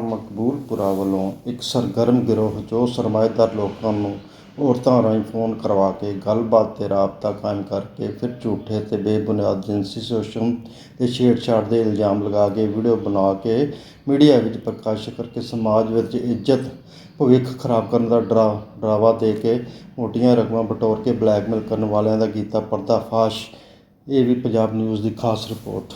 ਮਕਬੂਲਪੁਰਾ ਵੱਲੋਂ ਇੱਕ ਸਰਗਰਮ ਗਿਰੋਹ ਜੋ ਸਰਮਾਏਦਾਰ ਲੋਕਾਂ ਨੂੰ ਔਰਤਾਂ ਰਾਹੀਂ ਫੋਨ ਕਰਵਾ ਕੇ ਗੱਲਬਾਤ ਤੇ ਰਾਬਤਾ ਕਾਇਮ ਕਰਕੇ ਫਿਰ ਝੂਠੇ ਤੇ ਬੇਬੁਨਿਆਦ ਜਿਨਸੀ ਸ਼ੋਸ਼ਣ ਤੇ ਛੇੜਛਾੜ ਦੇ ਇਲਜ਼ਾਮ ਲਗਾ ਕੇ ਵੀਡੀਓ ਬਣਾ ਕੇ ਮੀਡੀਆ ਵਿੱਚ ਪ੍ਰਕਾਸ਼ ਕਰਕੇ ਸਮਾਜ ਵਿੱਚ ਇੱਜ਼ਤ, ਭਵਿੱਖ ਖਰਾਬ ਕਰਨ ਦਾ ਡਰਾ, ਡਰਾਵਾ ਦੇ ਕੇ ਮੋਟੀਆਂ ਰਕਮਾਂ ਬਟੋਰ ਕੇ ਬਲੈਕਮੇਲ ਕਰਨ ਵਾਲਿਆਂ ਦਾ ਕੀਤਾ ਪਰਦਾਫਾਸ਼। ਇਹ ਵੀ ਪੰਜਾਬ ਨਿਊਜ਼ ਦੀ ਖਾਸ ਰਿਪੋਰਟ।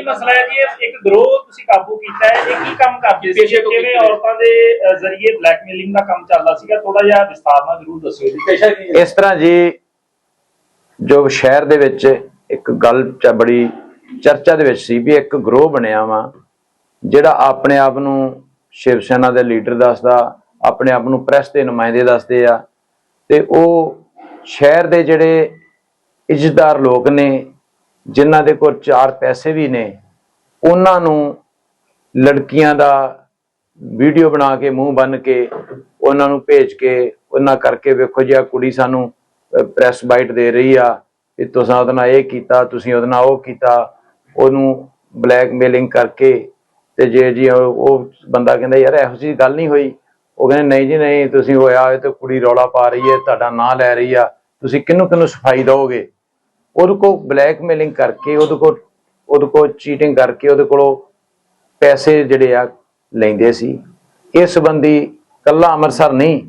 ਕੀ ਮਸਲਾ ਹੈ ਜੀ ਇਹ ਇੱਕ ਗਰੋਹ ਤੁਸੀਂ ਕਾਬੂ ਕੀਤਾ ਹੈ ਇਹ ਕੀ ਕੰਮ ਕਰਦੇ ਸੀ? ਕਿਵੇਂ। ਔਰਤਾਂ ਦੇ ਜ਼ਰੀਏ ਬਲੈਕਮੇਲਿੰਗ ਦਾ ਕੰਮ ਚੱਲਦਾ ਸੀਗਾ? ਥੋੜਾ ਜਿਹਾ ਵਿਸਤਾਰ ਨਾਲ ਜ਼ਰੂਰ ਦੱਸਿਓ ਜੀ। ਪੇਸ਼ਾ ਕੀ ਹੈ? ਇਸ ਤਰ੍ਹਾਂ ਜੀ ਜੋ ਸ਼ਹਿਰ ਦੇ ਵਿੱਚ ਇੱਕ ਗੱਲ ਚ ਬੜੀ ਚਰਚਾ ਦੇ ਵਿੱਚ ਸੀ ਵੀ ਇੱਕ ਗਰੋਹ ਬਣਿਆ ਵਾ ਜਿਹੜਾ ਆਪਣੇ ਆਪ ਨੂੰ ਸ਼ਿਵ ਸੈਨਾ ਦੇ ਲੀਡਰ ਦੱਸਦਾ ਆਪਣੇ ਆਪ ਨੂੰ ਪ੍ਰੈਸ ਦੇ ਨੁਮਾਇੰਦੇ ਦੱਸਦੇ ਆ ਤੇ ਉਹ ਸ਼ਹਿਰ ਦੇ ਜਿਹੜੇ ਇੱਜ਼ਤਦਾਰ ਲੋਕ ਨੇ ਜਿਨ੍ਹਾਂ ਦੇ ਕੋਲ ਚਾਰ ਪੈਸੇ ਵੀ ਨੇ, ਉਹਨਾਂ ਨੂੰ ਲੜਕੀਆਂ ਦਾ ਵੀਡੀਓ ਬਣਾ ਕੇ, ਮੂੰਹ ਬੰਨ ਕੇ, ਉਹਨਾਂ ਨੂੰ ਭੇਜ ਕੇ, ਉਹਨਾਂ ਕਰਕੇ ਵੇਖੋ ਜੀ ਆ ਕੁੜੀ ਸਾਨੂੰ ਪ੍ਰੈਸ ਬਾਈਟ ਦੇ ਰਹੀ ਆ ਕਿ ਤੁਸੀਂ ਉਹਦੇ ਨਾਲ ਇਹ ਕੀਤਾ, ਤੁਸੀਂ ਉਹਦੇ ਨਾਲ ਉਹ ਕੀਤਾ, ਉਹਨੂੰ ਬਲੈਕਮੇਲਿੰਗ ਕਰਕੇ ਤੇ ਜੇ ਜੀ ਉਹ ਬੰਦਾ ਕਹਿੰਦਾ, ਯਾਰ, ਇਹੋ ਜਿਹੀ ਗੱਲ ਨਹੀਂ ਹੋਈ। ਉਹ ਕਹਿੰਦੇ, ਨਹੀਂ ਜੀ, ਨਹੀਂ, ਤੁਸੀਂ ਹੋਇਆ ਤੇ ਕੁੜੀ ਰੌਲਾ ਪਾ ਰਹੀ ਹੈ, ਤੁਹਾਡਾ ਨਾਂ ਲੈ ਰਹੀ ਆ, ਤੁਸੀਂ ਕਿਹਨੂੰ ਕਿਹਨੂੰ ਸਫ਼ਾਈ ਦਿਓਗੇ? ਉਹਦੇ ਕੋ ਬਲੈਕਮੇਲਿੰਗ ਕਰਕੇ, ਉਹਦੇ ਕੋ ਉਹਦੇ ਕੋ ਚੀਟਿੰਗ ਕਰਕੇ, ਉਹਦੇ ਕੋਲੋਂ ਪੈਸੇ ਜਿਹੜੇ ਆ ਲੈਂਦੇ ਸੀ। ਇਸ ਸੰਬੰਧੀ ਕੱਲਾ ਅੰਮ੍ਰਿਤਸਰ ਨਹੀਂ,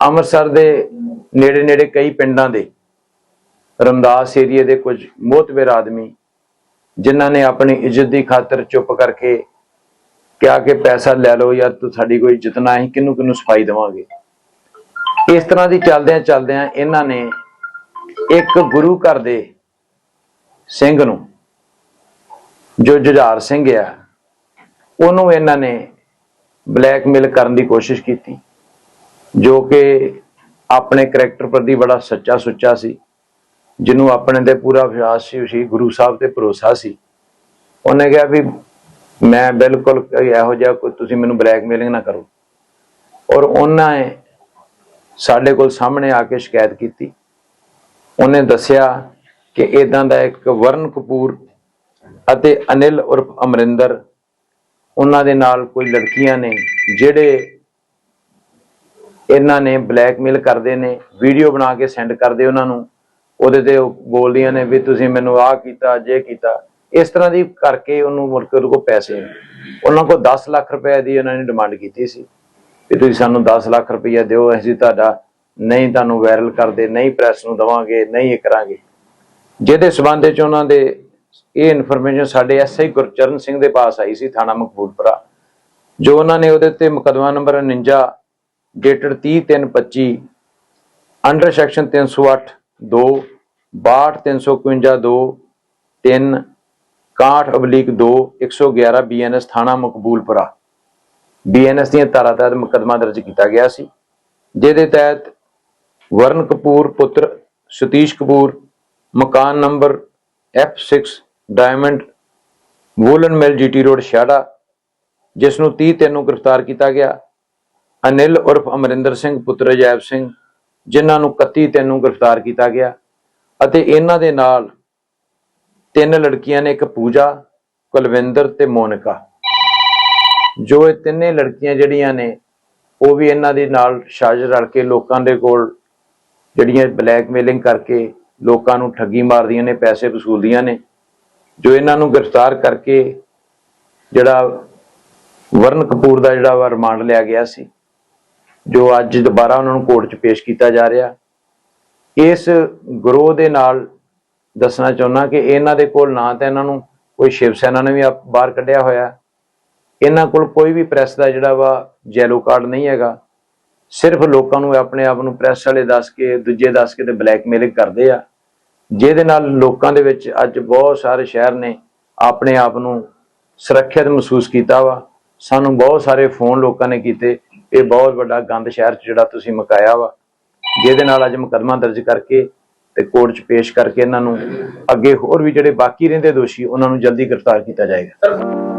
ਅੰਮ੍ਰਿਤਸਰ ਦੇ ਨੇੜੇ ਨੇੜੇ ਕਈ ਪਿੰਡਾਂ ਦੇ ਰਮਦਾਸ ਏਰੀਏ ਦੇ ਕੁਝ ਮੋਤਬਰ ਆਦਮੀ, ਜਿਨ੍ਹਾਂ ਨੇ ਆਪਣੀ ਇੱਜ਼ਤ ਦੀ ਖਾਤਰ ਚੁੱਪ ਕਰਕੇ ਕਿਹਾ ਕਿ ਪੈਸਾ ਲੈ ਲਓ ਜਾਂ ਤੂੰ ਸਾਡੀ ਕੋਈ ਇੱਜ਼ਤ ਨਾ ਹੀ ਕਿਹਨੂੰ ਕਿਹਨੂੰ ਸਫ਼ਾਈ ਦੇਵਾਂਗੇ। ਇਸ ਤਰ੍ਹਾਂ ਦੀ ਚੱਲਦਿਆਂ ਚੱਲਦਿਆਂ ਇਹਨਾਂ ਨੇ ਇੱਕ ਗੁਰੂ ਘਰ ਦੇ ਸਿੰਘ ਨੂੰ, ਜੋ ਜੁਝਾਰ ਸਿੰਘ ਆ, ਉਹਨੂੰ ਇਹਨਾਂ ਨੇ ਬਲੈਕਮੇਲ ਕਰਨ ਦੀ ਕੋਸ਼ਿਸ਼ ਕੀਤੀ, ਜੋ ਕਿ ਆਪਣੇ ਕਰੈਕਟਰ ਪ੍ਰਤੀ ਬੜਾ ਸੱਚਾ ਸੁੱਚਾ ਸੀ, ਜਿਹਨੂੰ ਆਪਣੇ ਤੇ ਪੂਰਾ ਵਿਸ਼ਵਾਸ ਸੀ ਸੀ ਗੁਰੂ ਸਾਹਿਬ ਤੇ ਭਰੋਸਾ ਸੀ। ਉਹਨੇ ਕਿਹਾ ਵੀ ਮੈਂ ਬਿਲਕੁਲ ਇਹੋ ਜਿਹਾ ਕੋਈ, ਤੁਸੀਂ ਮੈਨੂੰ ਬਲੈਕਮੇਲਿੰਗ ਨਾ ਕਰੋ। ਔਰ ਉਹਨਾਂ ਸਾਡੇ ਕੋਲ ਸਾਹਮਣੇ ਆ ਕੇ ਸ਼ਿਕਾਇਤ ਕੀਤੀ। ਉਹਨੇ ਦੱਸਿਆ ਕਿ ਇਦਾਂ ਦਾ ਇੱਕ ਵਰਨ ਕਪੂਰ ਅਤੇ ਅਨਿਲ ਉਰਫ ਅਮਰਿੰਦਰ, ਉਹਨਾਂ ਦੇ ਨਾਲ ਕੋਈ ਲੜਕੀਆਂ ਨੇ ਜਿਹੜੇ ਇਹਨਾਂ ਨੇ ਬਲੈਕਮੇਲ ਕਰਦੇ ਨੇ, ਵੀਡੀਓ ਬਣਾ ਕੇ ਸੈਂਡ ਕਰਦੇ ਉਹਨਾਂ ਨੂੰ, ਉਹਦੇ ਤੇ ਬੋਲਦੀਆਂ ਨੇ ਵੀ ਤੁਸੀਂ ਮੈਨੂੰ ਆਹ ਕੀਤਾ, ਜੇ ਕੀਤਾ। ਇਸ ਤਰ੍ਹਾਂ ਦੀ ਕਰਕੇ ਉਹਨੂੰ ਮੁੜ ਕੇ ਉਹਦੇ ਕੋਲ ਪੈਸੇ ਉਹਨਾਂ ਕੋਲ 10 ਲੱਖ ਰੁਪਏ ਦੀ ਉਹਨਾਂ ਨੇ ਡਿਮਾਂਡ ਕੀਤੀ ਸੀ ਵੀ ਤੁਸੀਂ ਸਾਨੂੰ 10 ਲੱਖ ਰੁਪਏ ਦਿਓ, ਅਸੀਂ ਤੁਹਾਡਾ ਨਹੀਂ ਤੁਹਾਨੂੰ ਵਾਇਰਲ ਕਰਦੇ, ਨਹੀਂ ਪ੍ਰੈਸ ਨੂੰ ਦਵਾਂਗੇ, ਨਹੀਂ ਇਹ ਕਰਾਂਗੇ। ਜਿਹਦੇ ਸਬੰਧ ਵਿੱਚ ਉਹਨਾਂ ਦੇ ਇਹ ਇਨਫੋਰਮੇਸ਼ਨ ਸਾਡੇ ਐਸਆਈ ਗੁਰਚਰਨ ਸਿੰਘ ਦੇ ਪਾਸ ਆਈ ਸੀ ਥਾਣਾ ਮਕਬੂਲਪੁਰਾ, ਜੋ ਉਹਨਾਂ ਨੇ ਉਹਦੇ ਤੇ ਮੁਕਦਮਾ ਨੰਬਰ 49 ਡੇਟਡ 30/3/25 ਅੰਡਰ ਸੈਕਸ਼ਨ 308 2 62 351 2 3 61 ਅਬਲੀਕ 2 111 ਬੀਐਨਐਸ ਥਾਣਾ ਮਕਬੂਲਪੁਰਾ। ਬੀਐਨਐਸ ਦੀਆਂ ਧਾਰਾ ਤਹਿਤ ਮੁਕਦਮਾ ਦਰਜ ਕੀਤਾ ਗਿਆ ਸੀ, ਜਿਹਦੇ ਤਹਿਤ ਵਰਨ ਕਪੂਰ ਪੁੱਤਰ ਸਤੀਸ਼ ਕਪੂਰ ਮਕਾਨ number F6 diamond woollen mill GT road ਛਾੜਾ ਜਿਸ ਨੂੰ 30 ਤਿੰਨ ਨੂੰ ਗ੍ਰਿਫਤਾਰ ਕੀਤਾ ਗਿਆ। ਅਨਿਲ ਉਰਫ ਅਮਰਿੰਦਰ ਸਿੰਘ, ਪੁੱਤਰ ਅਜੈਬ ਸਿੰਘ, ਜਿਨ੍ਹਾਂ ਨੂੰ 31 ਤਿੰਨ ਨੂੰ ਗ੍ਰਿਫਤਾਰ ਕੀਤਾ ਗਿਆ ਅਤੇ ਇਹਨਾਂ ਦੇ ਨਾਲ ਤਿੰਨ ਲੜਕੀਆਂ ਨੇ ਇੱਕ ਪੂਜਾ, ਕੁਲਵਿੰਦਰ ਤੇ ਮੋਨਿਕਾ। ਜੋ ਇਹ ਤਿੰਨੇ ਲੜਕੀਆਂ ਜਿਹੜੀਆਂ ਨੇ, ਉਹ ਵੀ ਇਹਨਾਂ ਦੇ ਨਾਲ ਸਾਜ਼ਿਸ਼ ਰਲ ਕੇ ਲੋਕਾਂ ਦੇ ਕੋਲ ਜਿਹੜੀਆਂ ਬਲੈਕਮੇਲਿੰਗ ਕਰਕੇ ਲੋਕਾਂ ਨੂੰ ਠੱਗੀ ਮਾਰਦੀਆਂ ਨੇ, ਪੈਸੇ ਵਸੂਲਦੀਆਂ ਨੇ, ਜੋ ਇਹਨਾਂ ਨੂੰ ਗ੍ਰਿਫਤਾਰ ਕਰਕੇ ਜਿਹੜਾ ਵਰਨ ਕਪੂਰ ਦਾ ਜਿਹੜਾ ਵਾ ਰਿਮਾਂਡ ਲਿਆ ਗਿਆ ਸੀ, ਜੋ ਅੱਜ ਦੁਬਾਰਾ ਉਹਨਾਂ ਨੂੰ ਕੋਰਟ 'ਚ ਪੇਸ਼ ਕੀਤਾ ਜਾ ਰਿਹਾ। ਇਸ ਗਰੋਹ ਦੇ ਨਾਲ ਦੱਸਣਾ ਚਾਹੁੰਦਾ ਕਿ ਇਹਨਾਂ ਦੇ ਕੋਲ ਨਾ ਤਾਂ ਇਹਨਾਂ ਨੂੰ ਕੋਈ ਸ਼ਿਵ ਸੈਨਾ ਨੇ ਵੀ ਆਪ- ਬਾਹਰ ਕੱਢਿਆ ਹੋਇਆ। ਇਹਨਾਂ ਕੋਲ ਕੋਈ ਵੀ ਪ੍ਰੈਸ ਦਾ ਜਿਹੜਾ ਵਾ ਜੈਲੋ ਕਾਰਡ ਨਹੀਂ ਹੈਗਾ। ਸਿਰਫ ਲੋਕਾਂ ਨੂੰ ਆਪਣੇ ਆਪ ਨੂੰ ਪ੍ਰੈਸ ਵਾਲੇ ਦੱਸ ਕੇ, ਦੂਜੇ ਦੱਸ ਕੇ ਤੇ ਬਲੈਕਮੇਲਿੰਗ ਕਰਦੇ ਆ। ਜਿਹਦੇ ਨਾਲ ਲੋਕਾਂ ਦੇ ਵਿੱਚ ਅੱਜ ਬਹੁਤ ਸਾਰੇ ਸ਼ਹਿਰ ਨੇ ਆਪਣੇ ਆਪ ਨੂੰ ਸੁਰੱਖਿਅਤ ਮਹਿਸੂਸ ਕੀਤਾ ਵਾ। ਸਾਨੂੰ ਬਹੁਤ ਸਾਰੇ ਫੋਨ ਲੋਕਾਂ ਨੇ ਕੀਤੇ। ਇਹ ਬਹੁਤ ਵੱਡਾ ਗੰਦ ਸ਼ਹਿਰ 'ਚ ਜਿਹੜਾ ਤੁਸੀਂ ਮਕਾਇਆ ਵਾ। ਜਿਹਦੇ ਨਾਲ ਅੱਜ ਮੁਕੱਦਮਾ ਦਰਜ ਕਰਕੇ ਤੇ ਕੋਰਟ 'ਚ ਪੇਸ਼ ਕਰਕੇ ਇਹਨਾਂ ਨੂੰ ਅੱਗੇ ਹੋਰ ਵੀ ਜਿਹੜੇ ਬਾਕੀ ਰਹਿੰਦੇ ਦੋਸ਼ੀ, ਉਹਨਾਂ ਨੂੰ ਜਲਦੀ ਗ੍ਰਿਫਤਾਰ ਕੀਤਾ ਜਾਏਗਾ।